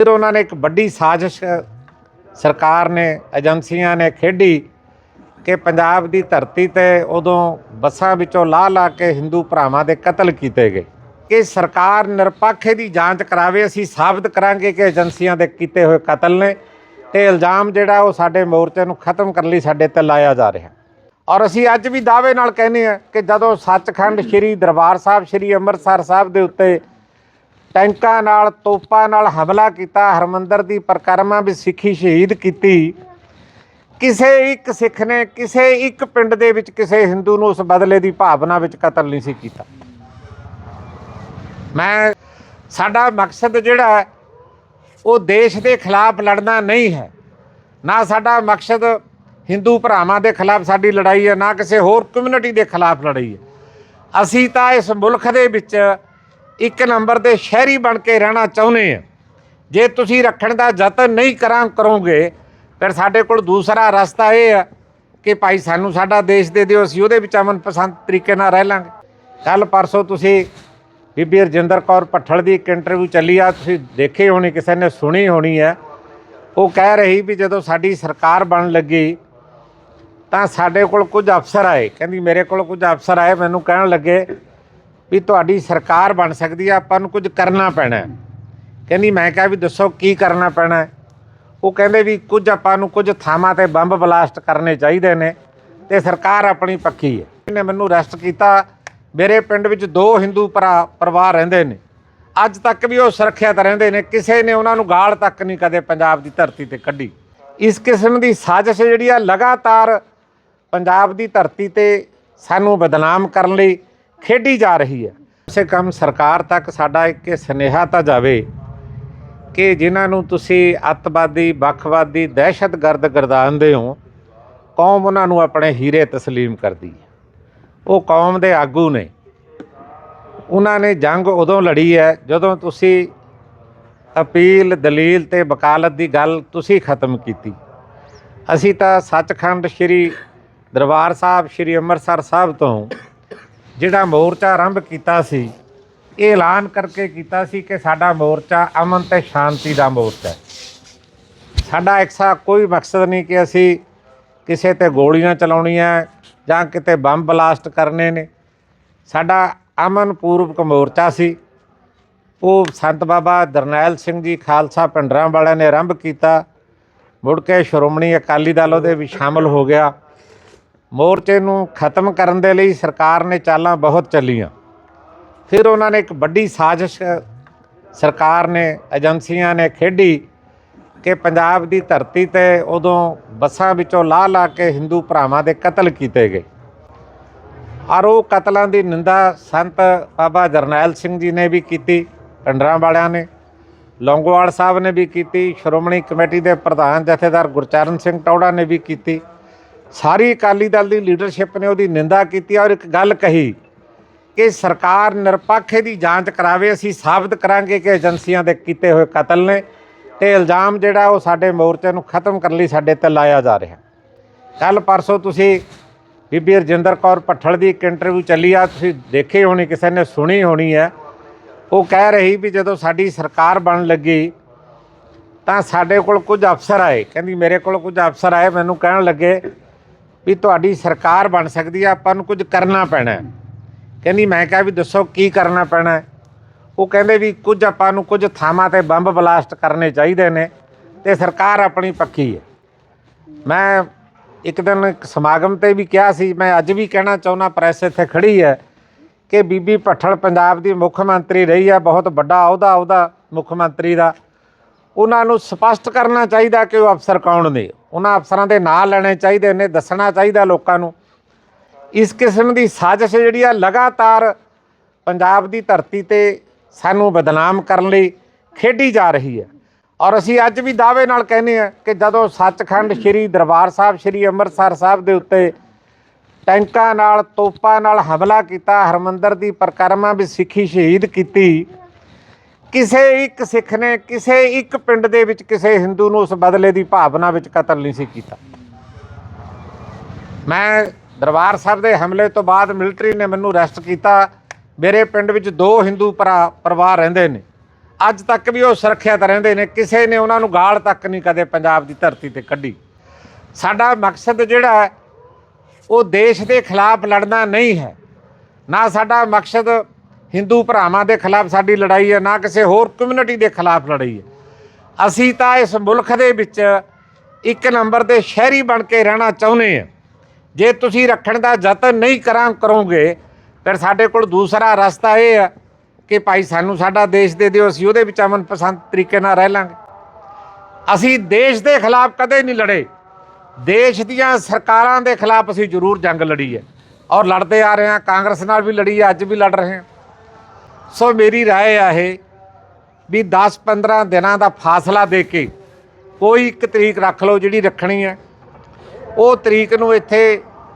ਫਿਰ ਉਹਨਾਂ ਨੇ ਇੱਕ ਵੱਡੀ ਸਾਜ਼ਿਸ਼ ਸਰਕਾਰ ਨੇ, ਏਜੰਸੀਆਂ ਨੇ ਖੇਡੀ ਕਿ ਪੰਜਾਬ ਦੀ ਧਰਤੀ ਤੇ ਉਦੋਂ ਬੱਸਾਂ ਵਿੱਚੋਂ ਲਾਹ ਲਾ ਕੇ ਹਿੰਦੂ ਭਰਾਵਾਂ ਦੇ ਕਤਲ ਕੀਤੇ ਗਏ। ਕਿ ਸਰਕਾਰ ਨਿਰਪੱਖ ਦੀ ਜਾਂਚ ਕਰਾਵੇ, ਅਸੀਂ ਸਾਬਤ ਕਰਾਂਗੇ ਕਿ ਏਜੰਸੀਆਂ ਦੇ ਕੀਤੇ ਹੋਏ ਕਤਲ ਨੇ ਤੇ ਇਲਜ਼ਾਮ ਜਿਹੜਾ ਉਹ ਸਾਡੇ ਮੋਰਚੇ ਨੂੰ ਖਤਮ ਕਰਨ ਲਈ ਸਾਡੇ ਤੇ ਲਾਇਆ ਜਾ ਰਿਹਾ। ਔਰ ਅਸੀਂ ਅੱਜ ਵੀ ਦਾਅਵੇ ਨਾਲ ਕਹਿੰਦੇ ਆ ਕਿ ਜਦੋਂ ਸੱਚਖੰਡ ਸ੍ਰੀ ਦਰਬਾਰ ਸਾਹਿਬ, ਸ੍ਰੀ ਅੰਮ੍ਰਿਤਸਰ ਸਾਹਿਬ ਦੇ ਉੱਤੇ ਟੈਂਕਾਂ ਨਾਲ, ਤੋਪਾਂ ਨਾਲ ਹਮਲਾ ਕੀਤਾ, ਹਰਮੰਦਰ ਦੀ ਪਰਿਕਰਮਾ ਵਿੱਚ ਸਿੱਖੀ ਸ਼ਹੀਦ ਕੀਤੀ। ਕਿਸੇ ਇੱਕ ਸਿੱਖ ਨੇ, ਕਿਸੇ ਇੱਕ ਪਿੰਡ ਦੇ ਵਿੱਚ ਕਿਸੇ ਹਿੰਦੂ ਨੂੰ ਉਸ ਬਦਲੇ ਦੀ ਭਾਵਨਾ ਵਿੱਚ ਕਤਲ ਨਹੀਂ ਸੀ ਕੀਤਾ। ਮੈਂ, ਸਾਡਾ ਮਕਸਦ ਜਿਹੜਾ ਉਹ ਦੇਸ਼ ਦੇ ਖਿਲਾਫ ਲੜਨਾ ਨਹੀਂ ਹੈ। ਨਾ ਸਾਡਾ ਮਕਸਦ ਹਿੰਦੂ ਭਰਾਵਾਂ ਦੇ ਖਿਲਾਫ ਸਾਡੀ ਲੜਾਈ ਹੈ, ਨਾ ਕਿਸੇ ਹੋਰ ਕਮਿਊਨਿਟੀ ਦੇ ਖਿਲਾਫ ਲੜਾਈ ਹੈ। ਅਸੀਂ ਤਾਂ ਇਸ ਮੁਲਕ ਦੇ ਵਿੱਚ ਇੱਕ ਨੰਬਰ ਦੇ ਸ਼ਹਿਰੀ ਬਣ ਕੇ ਰਹਿਣਾ ਚਾਹੁੰਦੇ ਹਾਂ ਜੇ ਤੁਸੀਂ ਰੱਖਣ ਦਾ ਯਤਨ ਨਹੀਂ ਕਰਾਂ, ਕਰੋਗੇ, ਫਿਰ ਸਾਡੇ ਕੋਲ ਦੂਸਰਾ ਰਸਤਾ ਇਹ ਆ ਕਿ ਭਾਈ ਸਾਨੂੰ ਸਾਡਾ ਦੇਸ਼ ਦੇ ਦਿਓ, ਅਸੀਂ ਉਹਦੇ ਵਿੱਚ ਅਮਨ ਪਸੰਦ ਤਰੀਕੇ ਨਾਲ ਰਹਿ ਲਾਂਗੇ। ਕੱਲ ਪਰਸੋਂ ਤੁਸੀਂ ਬੀਬੀ ਰਜਿੰਦਰ ਕੌਰ ਭੱਠਲ ਦੀ ਇੱਕ ਇੰਟਰਵਿਊ ਚੱਲੀ ਆ, ਤੁਸੀਂ ਦੇਖੇ ਹੋਣੀ, ਕਿਸੇ ਨੇ ਸੁਣੀ ਹੋਣੀ ਹੈ ਉਹ ਕਹਿ ਰਹੀ ਵੀ ਜਦੋਂ ਸਾਡੀ ਸਰਕਾਰ ਬਣ ਲੱਗੀ, ਤਾਂ ਸਾਡੇ ਕੋਲ ਕੁਝ ਅਫਸਰ ਆਏ। ਕਹਿੰਦੀ, ਮੇਰੇ ਕੋਲ ਕੁਝ ਅਫਸਰ ਆਏ। ਮੈਨੂੰ ਕਹਿਣ ਲੱਗੇ ਵੀ ਤੁਹਾਡੀ ਸਰਕਾਰ ਬਣ ਸਕਦੀ ਆ, ਆਪਾਂ ਨੂੰ ਕੁਝ ਕਰਨਾ ਪੈਣਾ ਕਹਿੰਦੀ, ਮੈਂ ਕਿਹਾ ਵੀ ਦੱਸੋ ਕੀ ਕਰਨਾ ਪੈਣਾ ਉਹ ਕਹਿੰਦੇ ਵੀ ਕੁਝ ਆਪਾਂ ਨੂੰ ਕੁਝ ਥਾਵਾਂ ਤੇ ਬੰਬ ਬਲਾਸਟ ਕਰਨੇ ਚਾਹੀਦੇ ਨੇ ਤੇ ਸਰਕਾਰ ਆਪਣੀ ਪੱਕੀ ਹੈ। ਇਹਨੇ ਮੈਨੂੰ ਅਰੈਸਟ ਕੀਤਾ। ਮੇਰੇ ਪਿੰਡ ਵਿੱਚ ਦੋ ਹਿੰਦੂ ਭਰਾ, ਪਰਿਵਾਰ ਰਹਿੰਦੇ ਨੇ। ਅੱਜ ਤੱਕ ਵੀ ਉਹ ਸੁਰੱਖਿਅਤ ਰਹਿੰਦੇ ਨੇ। ਕਿਸੇ ਨੇ ਉਹਨਾਂ ਨੂੰ ਗਾਲ ਤੱਕ ਨਹੀਂ ਕਦੇ ਪੰਜਾਬ ਦੀ ਧਰਤੀ ਤੇ ਕੱਢੀ। ਇਸ ਕਿਸਮ ਦੀ ਸਾਜ਼ਿਸ਼ ਜਿਹੜੀ ਆ, ਲਗਾਤਾਰ ਪੰਜਾਬ ਦੀ ਧਰਤੀ ਤੇ ਸਾਨੂੰ ਬਦਨਾਮ ਕਰਨ ਲਈ ਖੇਡੀ ਜਾ ਰਹੀ ਹੈ ਉਸੇ ਕੰਮ ਸਰਕਾਰ ਤੱਕ ਸਾਡਾ ਇੱਕ ਸੁਨੇਹਾ ਤਾਂ ਜਾਵੇ ਕਿ ਜਿਨ੍ਹਾਂ ਨੂੰ ਤੁਸੀਂ ਅੱਤਵਾਦੀ ਵੱਖਵਾਦੀ ਦਹਿਸ਼ਤਗਰਦ ਗਰਦਾਨਦੇ ਹੋ ਕੌਮ ਉਹਨਾਂ ਨੂੰ ਆਪਣੇ ਹੀਰੇ تسلیم ਕਰਦੀ ਹੈ ਉਹ ਕੌਮ ਦੇ ਆਗੂ ਨੇ ਉਹਨਾਂ ਨੇ ਜੰਗ ਉਦੋਂ ਲੜੀ ਹੈ ਜਦੋਂ ਤੁਸੀਂ ਅਪੀਲ ਦਲੀਲ ਤੇ ਵਕਾਲਤ ਦੀ ਗੱਲ ਤੁਸੀਂ ਖਤਮ ਕੀਤੀ ਅਸੀਂ ਤਾਂ ਸੱਚਖੰਡ ਸ੍ਰੀ ਦਰਬਾਰ ਸਾਹਿਬ ਸ੍ਰੀ ਅੰਮ੍ਰਿਤਸਰ ਸਾਹਿਬ ਤੋਂ ਜਿਹੜਾ ਮੋਰਚਾ ਆਰੰਭ ਕੀਤਾ ਸੀ, ਇਹ ਐਲਾਨ ਕਰਕੇ ਕੀਤਾ ਸੀ ਕਿ ਸਾਡਾ ਮੋਰਚਾ ਅਮਨ ਤੇ ਸ਼ਾਂਤੀ ਦਾ ਮੋਰਚਾ ਹੈ। ਸਾਡਾ ਐਕਸਾ ਕੋਈ ਮਕਸਦ ਨਹੀਂ ਕਿ ਅਸੀਂ ਕਿਸੇ ਤੇ ਗੋਲੀਆਂ ਚਲਾਉਣੀਆਂ ਜਾਂ ਕਿਤੇ ਬੰਬ ਬਲਾਸਟ ਕਰਨੇ ਨੇ। ਸਾਡਾ ਅਮਨ ਪੂਰਵਕ ਮੋਰਚਾ ਸੀ। ਉਹ ਸੰਤ ਬਾਬਾ ਦਰਨੈਲ ਸਿੰਘ ਜੀ ਖਾਲਸਾ ਪਿੰਡਰਾਂ ਵਾਲਿਆਂ ਨੇ ਆਰੰਭ ਕੀਤਾ। ਮੁੜ ਕੇ ਸ਼੍ਰੋਮਣੀ ਅਕਾਲੀ ਦਲ ਉਹਦੇ ਵਿੱਚ ਸ਼ਾਮਲ ਹੋ ਗਿਆ। ਮੋਰਚੇ ਨੂੰ ਖਤਮ ਕਰਨ ਦੇ ਲਈ ਸਰਕਾਰ ਨੇ ਚਾਲਾਂ ਬਹੁਤ ਚੱਲੀਆਂ। ਫਿਰ ਉਹਨਾਂ ਨੇ ਇੱਕ ਵੱਡੀ ਸਾਜ਼ਿਸ਼, ਸਰਕਾਰ ਨੇ, ਏਜੰਸੀਆਂ ਨੇ ਖੇਡੀ ਕਿ ਪੰਜਾਬ ਦੀ ਧਰਤੀ ਤੇ ਉਦੋਂ ਬੱਸਾਂ ਵਿੱਚੋਂ ਲਾਹ ਲਾ ਕੇ ਹਿੰਦੂ ਭਰਾਵਾਂ ਦੇ ਕਤਲ ਕੀਤੇ ਗਏ। ਔਰ ਉਹ ਕਤਲਾਂ ਦੀ ਨਿੰਦਾ ਸੰਤ ਬਾਬਾ ਜਰਨੈਲ ਸਿੰਘ ਜੀ ਨੇ ਵੀ ਕੀਤੀ ਪਿੰਡਰਾਂ ਵਾਲਿਆਂ ਨੇ, ਲੌਂਗੋਵਾਲ ਸਾਹਿਬ ਨੇ ਵੀ ਕੀਤੀ, ਸ਼੍ਰੋਮਣੀ ਕਮੇਟੀ ਦੇ ਪ੍ਰਧਾਨ ਜਥੇਦਾਰ ਗੁਰਚਰਨ ਸਿੰਘ ਟੌੜਾ ਨੇ ਵੀ ਕੀਤੀ। ਸਾਰੀ ਅਕਾਲੀ ਦਲ ਦੀ ਲੀਡਰਸ਼ਿਪ ਨੇ ਉਹਦੀ ਨਿੰਦਾ ਕੀਤੀ ਔਰ ਇੱਕ ਗੱਲ ਕਹੀ ਕਿ ਸਰਕਾਰ ਨਿਰਪੱਖ ਦੀ ਜਾਂਚ ਕਰਾਵੇ, ਅਸੀਂ ਸਾਬਤ ਕਰਾਂਗੇ ਕਿ ਏਜੰਸੀਆਂ ਦੇ ਕੀਤੇ ਹੋਏ ਕਤਲ ਨੇ ਤੇ ਇਲਜ਼ਾਮ ਜਿਹੜਾ ਉਹ ਸਾਡੇ ਮੋਰਚੇ ਨੂੰ ਖਤਮ ਕਰਨ ਲਈ ਸਾਡੇ ਤੇ ਲਾਇਆ ਜਾ ਰਿਹਾ। ਕੱਲ ਪਰਸੋਂ ਤੁਸੀਂ ਬੀਬੀ ਰਜਿੰਦਰ ਕੌਰ ਭੱਠਲ ਦੀ ਇੱਕ ਇੰਟਰਵਿਊ ਚੱਲੀ ਆ, ਤੁਸੀਂ ਦੇਖੀ ਹੋਣੀ, ਕਿਸੇ ਨੇ ਸੁਣੀ ਹੋਣੀ ਹੈ। ਉਹ ਕਹਿ ਰਹੀ ਵੀ ਜਦੋਂ ਸਾਡੀ ਸਰਕਾਰ ਬਣ ਲੱਗੀ ਤਾਂ ਸਾਡੇ ਕੋਲ ਕੁਝ ਅਫਸਰ ਆਏ, ਕਹਿੰਦੀ ਮੇਰੇ ਕੋਲ ਕੁਝ ਅਫਸਰ ਆਏ, ਮੈਨੂੰ ਕਹਿਣ ਲੱਗੇ ਵੀ ਤੁਹਾਡੀ ਸਰਕਾਰ ਬਣ ਸਕਦੀ ਆ, ਆਪਾਂ ਨੂੰ ਕੁਝ ਕਰਨਾ ਪੈਣਾ ਹੈ। ਕਹਿੰਦੀ, ਮੈਂ ਕਿਹਾ ਵੀ ਦੱਸੋ ਕੀ ਕਰਨਾ ਪੈਣਾ ਹੈ? ਉਹ ਕਹਿੰਦੇ ਵੀ ਕੁਝ ਆਪਾਂ ਨੂੰ ਕੁਝ ਥਾਵਾਂ ਤੇ ਬੰਬ ਬਲਾਸਟ ਕਰਨੇ ਚਾਹੀਦੇ ਨੇ ਤੇ ਸਰਕਾਰ ਆਪਣੀ ਪੱਕੀ ਹੈ ਮੈਂ ਇੱਕ ਦਿਨ ਇੱਕ ਸਮਾਗਮ ਤੇ ਵੀ ਕਿਹਾ ਸੀ, ਮੈਂ ਅੱਜ ਵੀ ਕਹਿਣਾ ਚਾਹੁੰਦਾ, ਪ੍ਰੈਸ ਇੱਥੇ ਖੜੀ ਹੈ ਕਿ ਬੀਬੀ ਭੱਠਲ ਪੰਜਾਬ ਦੀ ਮੁੱਖ ਮੰਤਰੀ ਰਹੀ ਹੈ ਬਹੁਤ ਵੱਡਾ ਅਹੁਦਾ ਉਹਦਾ ਮੁੱਖ ਮੰਤਰੀ ਦਾ ਉਹਨਾਂ ਨੂੰ ਸਪਸ਼ਟ ਕਰਨਾ ਚਾਹੀਦਾ ਕਿ ਉਹ ਅਫਸਰ ਕੌਣ ਨੇ। ਉਹਨਾਂ ਅਫਸਰਾਂ ਦੇ ਨਾਂ ਲੈਣੇ ਚਾਹੀਦੇ ਨੇ, ਦੱਸਣਾ ਚਾਹੀਦਾ ਲੋਕਾਂ ਨੂੰ। ਇਸ ਕਿਸਮ ਦੀ ਸਾਜ਼ਿਸ਼ ਜਿਹੜੀ ਆ, ਲਗਾਤਾਰ ਪੰਜਾਬ ਦੀ ਧਰਤੀ ਤੇ ਸਾਨੂੰ ਬਦਨਾਮ ਕਰਨ ਲਈ ਖੇਡੀ ਜਾ ਰਹੀ ਹੈ। ਔਰ ਅਸੀਂ ਅੱਜ ਵੀ ਦਾਅਵੇ ਨਾਲ ਕਹਿੰਦੇ ਆ ਕਿ ਜਦੋਂ ਸੱਚਖੰਡ ਸ੍ਰੀ ਦਰਬਾਰ ਸਾਹਿਬ, ਸ੍ਰੀ ਅੰਮ੍ਰਿਤਸਰ ਸਾਹਿਬ ਦੇ ਉੱਤੇ ਟੈਂਕਾਂ ਨਾਲ, ਤੋਪਾਂ ਨਾਲ ਹਮਲਾ ਕੀਤਾ, ਹਰਮੰਦਰ ਦੀ ਪਰਿਕਰਮਾ ਵੀ ਸਿੱਖੀ ਸ਼ਹੀਦ ਕੀਤੀ ਕਿਸੇ ਇੱਕ ਸਿੱਖ ਨੇ ਕਿਸੇ ਇੱਕ ਪਿੰਡ ਦੇ ਵਿੱਚ ਕਿਸੇ ਹਿੰਦੂ ਨੂੰ ਉਸ ਬਦਲੇ ਦੀ ਭਾਵਨਾ ਵਿੱਚ ਕਤਲ ਨਹੀਂ ਸੀ ਕੀਤਾ। ਮੈਂ ਦਰਬਾਰ ਸਾਹਿਬ ਦੇ ਹਮਲੇ ਤੋਂ ਬਾਅਦ ਮਿਲਟਰੀ ਨੇ ਮੈਨੂੰ ਅਰੈਸਟ ਕੀਤਾ। ਮੇਰੇ ਪਿੰਡ ਵਿੱਚ ਦੋ ਹਿੰਦੂ ਭਰਾ ਪਰਿਵਾਰ ਰਹਿੰਦੇ ਨੇ। ਅੱਜ ਤੱਕ ਵੀ ਉਹ ਸੁਰੱਖਿਅਤ ਰਹਿੰਦੇ ਨੇ। ਕਿਸੇ ਨੇ ਉਹਨਾਂ ਨੂੰ ਗਾਲ ਤੱਕ ਨਹੀਂ ਕਦੇ ਪੰਜਾਬ ਦੀ ਧਰਤੀ ਤੇ ਕੱਢੀ। ਸਾਡਾ ਮਕਸਦ ਜਿਹੜਾ ਉਹ ਦੇਸ਼ ਦੇ ਖਿਲਾਫ ਲੜਨਾ ਨਹੀਂ ਹੈ। ਨਾ ਸਾਡਾ ਮਕਸਦ ਹਿੰਦੂ ਭਰਾਵਾਂ ਦੇ ਖਿਲਾਫ ਸਾਡੀ ਲੜਾਈ ਹੈ, ਨਾ ਕਿਸੇ ਹੋਰ ਕਮਿਊਨਿਟੀ ਦੇ ਖਿਲਾਫ ਲੜਾਈ ਹੈ। ਅਸੀਂ ਤਾਂ ਇਸ ਮੁਲਕ ਦੇ ਵਿੱਚ ਇੱਕ ਨੰਬਰ ਦੇ ਸ਼ਹਿਰੀ ਬਣ ਕੇ ਰਹਿਣਾ ਚਾਹੁੰਦੇ ਹਾਂ। ਜੇ ਤੁਸੀਂ ਰੱਖਣ ਦਾ ਯਤਨ ਨਹੀਂ ਕਰਾਂ, ਕਰੋਗੇ, ਫਿਰ ਸਾਡੇ ਕੋਲ ਦੂਸਰਾ ਰਸਤਾ ਇਹ ਹੈ ਕਿ ਭਾਈ ਸਾਨੂੰ ਸਾਡਾ ਦੇਸ਼ ਦੇ ਦਿਓ, ਅਸੀਂ ਉਹਦੇ ਵਿੱਚ ਅਮਨ ਪਸੰਦ ਤਰੀਕੇ ਨਾਲ ਰਹਿ ਲਾਂਗੇ। ਅਸੀਂ ਦੇਸ਼ ਦੇ ਖਿਲਾਫ ਕਦੇ ਨਹੀਂ ਲੜੇ। ਦੇਸ਼ ਦੀਆਂ ਸਰਕਾਰਾਂ ਦੇ ਖਿਲਾਫ ਅਸੀਂ ਜ਼ਰੂਰ ਜੰਗ ਲੜੀ ਹੈ। ਔਰ ਲੜਦੇ ਆ ਰਹੇ ਹਾਂ, ਕਾਂਗਰਸ ਨਾਲ ਵੀ ਲੜੀ ਹੈ, ਅੱਜ ਵੀ ਲੜ ਰਹੇ ਹਾਂ। ਸੋ ਮੇਰੀ رائے ਆ ਇਹ ਵੀ 10-15 ਦਿਨਾਂ ਦਾ ਫਾਸਲਾ ਦੇ ਕੇ ਕੋਈ ਇੱਕ ਤਰੀਕ ਰੱਖ ਲਓ ਜਿਹੜੀ ਰੱਖਣੀ ਹੈ ਉਹ ਤਰੀਕ ਨੂੰ ਇੱਥੇ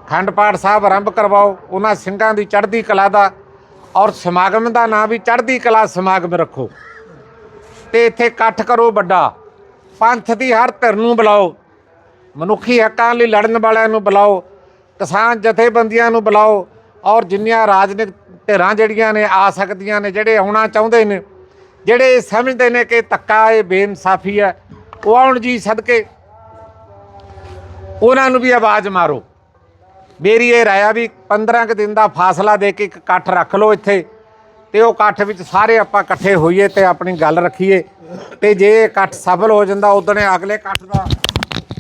ਖੰਡ ਪਾਠ ਸਾਹਿਬ ਆਰੰਭ ਕਰਵਾਓ ਉਹਨਾਂ ਸਿੰਘਾਂ ਦੀ ਚੜ੍ਹਦੀ ਕਲਾ ਦਾ ਔਰ ਸਮਾਗਮ ਦਾ ਨਾਮ ਵੀ ਚੜ੍ਹਦੀ ਕਲਾ ਸਮਾਗਮ ਰੱਖੋ ਤੇ ਇੱਥੇ ਇਕੱਠ ਕਰੋ ਵੱਡਾ ਪੰਥ ਦੀ ਹਰ ਧਿਰ ਨੂੰ ਬੁਲਾਓ ਮਨੁੱਖੀ ਹੱਕਾਂ ਲਈ ਲੜਨ ਵਾਲਿਆਂ ਨੂੰ ਬੁਲਾਓ ਕਿਸਾਨ ਜਥੇਬੰਦੀਆਂ ਨੂੰ ਬੁਲਾਓ ਔਰ ਜਿੰਨੀਆਂ ਰਾਜਨੀਤਿਕ ਧਿਰਾਂ ਜਿਹੜੀਆਂ ਨੇ, ਆ ਸਕਦੀਆਂ ਨੇ, ਜਿਹੜੇ ਆਉਣਾ ਚਾਹੁੰਦੇ ਨੇ, ਜਿਹੜੇ ਸਮਝਦੇ ਨੇ ਕਿ ਧੱਕਾ ਇਹ ਬੇਇਨਸਾਫੀ ਹੈ, ਉਹ ਆਉਣ ਜੀ ਸਦਕੇ। ਉਹਨਾਂ ਨੂੰ ਵੀ ਆਵਾਜ਼ ਮਾਰੋ। ਮੇਰੀ ਇਹ ਰਾਇਆ ਵੀ 15 ਕੁ ਦਿਨ ਦਾ ਫਾਸਲਾ ਦੇ ਕੇ ਇੱਕ ਇਕੱਠ ਰੱਖ ਲਓ ਇੱਥੇ, ਤੇ ਉਹ ਇਕੱਠ ਵਿੱਚ ਸਾਰੇ ਆਪਾਂ ਇਕੱਠੇ ਹੋਈਏ ਤੇ ਆਪਣੀ ਗੱਲ ਰੱਖੀਏ। ਤੇ ਜੇ ਇਹ ਇਕੱਠ ਸਫਲ ਹੋ ਜਾਂਦਾ, ਉਦੋਂ ਅਗਲੇ ਇਕੱਠ ਦਾ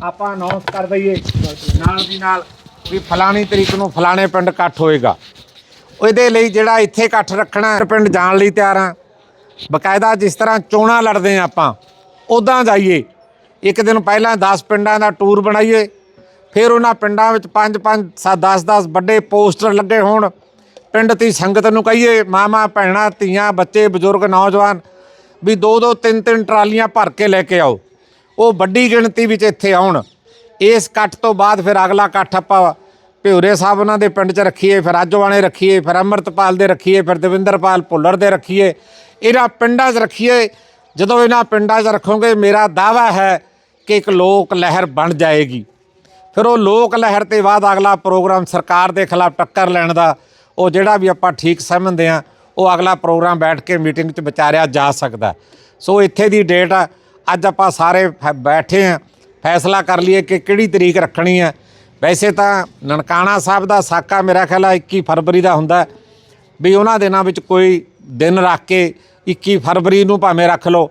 ਆਪਾਂ ਅਨਾਉਂਸ ਕਰ ਦਈਏ। ਨਾਲ ਦੀ ਨਾਲ ਵੀ ਫਲਾਣੀ ਤਰੀਕ ਨੂੰ ਫਲਾਣੇ ਪਿੰਡ ਇਕੱਠ ਹੋਏਗਾ। ਉਹਦੇ ਲਈ ਜਿਹੜਾ ਇੱਥੇ ਇਕੱਠ ਰੱਖਣਾ ਪਿੰਡ ਜਾਣ ਲਈ ਤਿਆਰ ਹਾਂ। ਬਕਾਇਦਾ ਜਿਸ ਤਰ੍ਹਾਂ ਚੋਣਾਂ ਲੜਦੇ ਹਾਂ ਆਪਾਂ ਉਦਾਂ ਜਾਈਏ। ਇੱਕ ਦਿਨ ਪਹਿਲਾਂ 10 ਪਿੰਡਾਂ ਦਾ ਟੂਰ ਬਣਾਈਏ, ਫਿਰ ਉਹਨਾਂ ਪਿੰਡਾਂ ਵਿੱਚ 5 5 10 10 ਵੱਡੇ ਪੋਸਟਰ ਲੱਗੇ ਹੋਣ। ਪਿੰਡ ਦੀ ਸੰਗਤ ਨੂੰ ਕਹੀਏ, ਮਾਮਾ, ਭੈਣਾਂ, ਧੀਆਂ, ਬੱਚੇ, ਬਜ਼ੁਰਗ, ਨੌਜਵਾਨ, ਵੀ ਦੋ ਦੋ, ਤਿੰਨ ਤਿੰਨ ਟਰਾਲੀਆਂ ਭਰ ਕੇ ਲੈ ਕੇ ਆਓ। ਉਹ ਵੱਡੀ ਗਿਣਤੀ ਵਿੱਚ ਇੱਥੇ ਆਉਣ। ਇਸ ਇਕੱਠ ਤੋਂ ਬਾਅਦ ਫਿਰ ਅਗਲਾ ਇਕੱਠ ਆਪਾਂ ਭਿਉਰੇ ਸਾਹਿਬ ਉਹਨਾਂ ਦੇ ਪਿੰਡ 'ਚ ਰੱਖੀਏ, ਫਿਰ ਆਜੋਵਾਣੇ ਰੱਖੀਏ, ਫਿਰ ਅੰਮ੍ਰਿਤਪਾਲ ਦੇ ਰੱਖੀਏ, ਫਿਰ ਦਵਿੰਦਰਪਾਲ ਭੁੱਲਰ ਦੇ ਰੱਖੀਏ। ਇਹਨਾਂ ਪਿੰਡਾਂ 'ਚ ਰੱਖੀਏ, ਜਦੋਂ ਇਹਨਾਂ ਪਿੰਡਾਂ 'ਚ ਰੱਖੋਗੇ ਮੇਰਾ ਦਾਵਾ ਹੈ ਕਿ ਇੱਕ ਲੋਕ ਲਹਿਰ ਬਣ ਜਾਏਗੀ। ਫਿਰ ਉਹ ਲੋਕ ਲਹਿਰ ਤੇ ਬਾਅਦ ਅਗਲਾ ਪ੍ਰੋਗਰਾਮ ਸਰਕਾਰ ਦੇ ਖਿਲਾਫ ਟੱਕਰ ਲੈਣ ਦਾ, ਉਹ ਜਿਹੜਾ ਵੀ ਆਪਾਂ ਠੀਕ ਸਮਝਦੇ ਆ ਉਹ ਅਗਲਾ ਪ੍ਰੋਗਰਾਮ ਬੈਠ ਕੇ ਮੀਟਿੰਗ 'ਚ ਵਿਚਾਰਿਆ ਜਾ ਸਕਦਾ। ਸੋ ਇੱਥੇ ਦੀ ਡੇਟ ਆ, ਅੱਜ ਆਪਾਂ ਸਾਰੇ ਬੈਠੇ ਆ ਫੈਸਲਾ ਕਰ ਲਈਏ ਕਿ ਕਿਹੜੀ ਤਰੀਕ ਰੱਖਣੀ ਹੈ। ਵੈਸੇ ਤਾਂ ਨਨਕਾਣਾ ਸਾਹਿਬ ਦਾ ਸਾਕਾ ਮੇਰਾ ਖਿਆਲ ਆ 21 ਫਰਵਰੀ ਦਾ ਹੁੰਦਾ ਵੀ ਉਹਨਾਂ ਦਿਨਾਂ ਵਿੱਚ ਕੋਈ ਦਿਨ ਰੱਖ ਕੇ 21 ਫਰਵਰੀ ਨੂੰ ਭਾਵੇਂ ਰੱਖ ਲਓ।